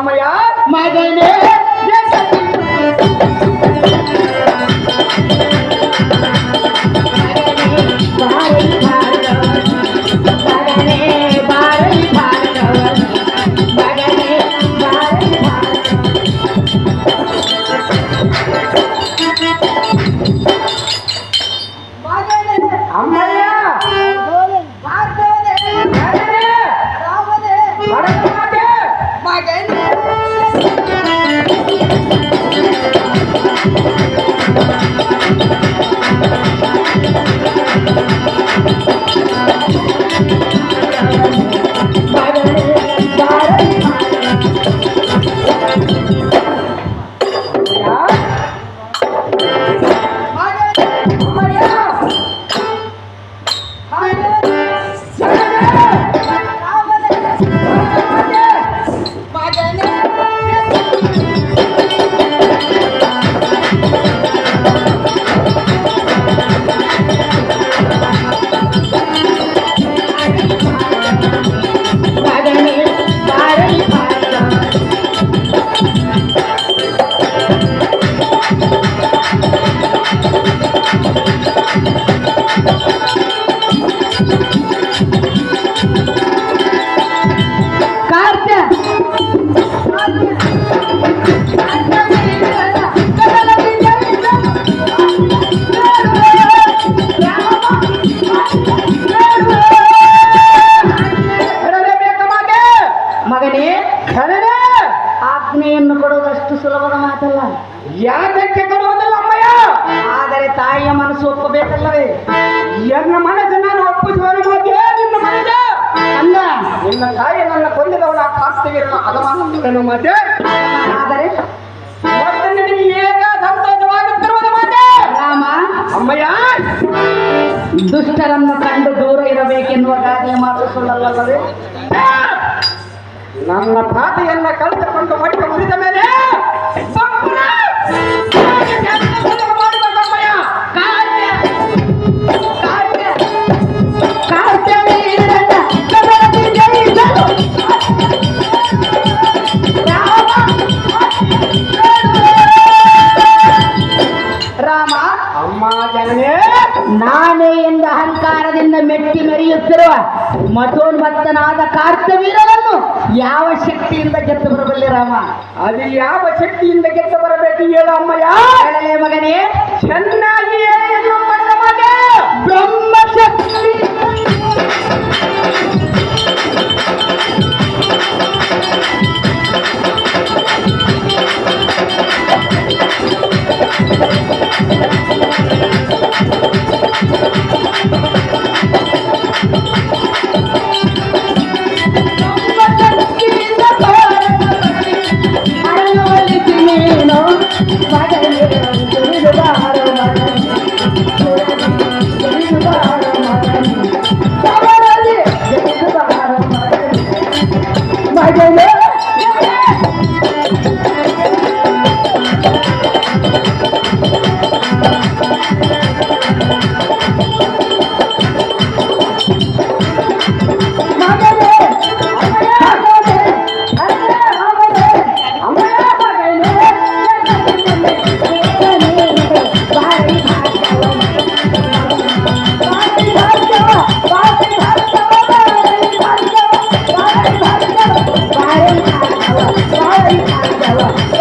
Ramaiah Madane I'm not ಮಗನೇ ಹೇಳಲೇ ಆಜ್ಞೆಯನ್ನು ಕೊಡುವುದಷ್ಟು ಸುಲಭದ ಮಾತಲ್ಲ. ಯಾತಕ್ಕೆ ಕೊಡುವುದಿಲ್ಲ ಅಮ್ಮಯ್ಯ? ಆದರೆ ತಾಯಿಯ ಮನಸ್ಸು ಒಪ್ಪಬೇಕಲ್ಲವೇ? ಎನ್ನ ಮನಸ್ಸು ನಾನು ಒಪ್ಪಿಸುವನು ಮಾತೆ ನಿನ್ನ ಮನಸ್ಸು. ಅಲ್ಲ ನಿನ್ನ ತಾಯಿ ನನ್ನ ಕೊಂದಿದವಳ ಕಾರ್ತಿಗೆಯನ್ನು ಅಗಮಾನುತ್ತೇನು ಮಾತೆ ಮಾತು ನನ್ನ ಪಾದೆಯನ್ನ ಕಳೆದುಕೊಂಡು ಮಡಿಕೆ ಮುರಿದ ಮೇಲೆ ನಾನೇ ಎಂದ ಅಹಂಕಾರದಿಂದ ಮೆಟ್ಟಿ ಮೆರೆಯುತ್ತಿರುವ ಮತೋನ್ಮತ್ತನಾದ ಕಾರ್ತವೀರನನ್ನು ಯಾವ ಶಕ್ತಿಯಿಂದ ಗೆದ್ದು ಬರಬಲ್ಲಿ ರಾಮ? ಅದು ಯಾವ ಶಕ್ತಿಯಿಂದ ಗೆದ್ದು ಬರಬೇಕು ಹೇಳು ಅಮ್ಮಯ್ಯ. ಹೇಳಲೇ ಮಗನೇ ಚೆನ್ನ 了。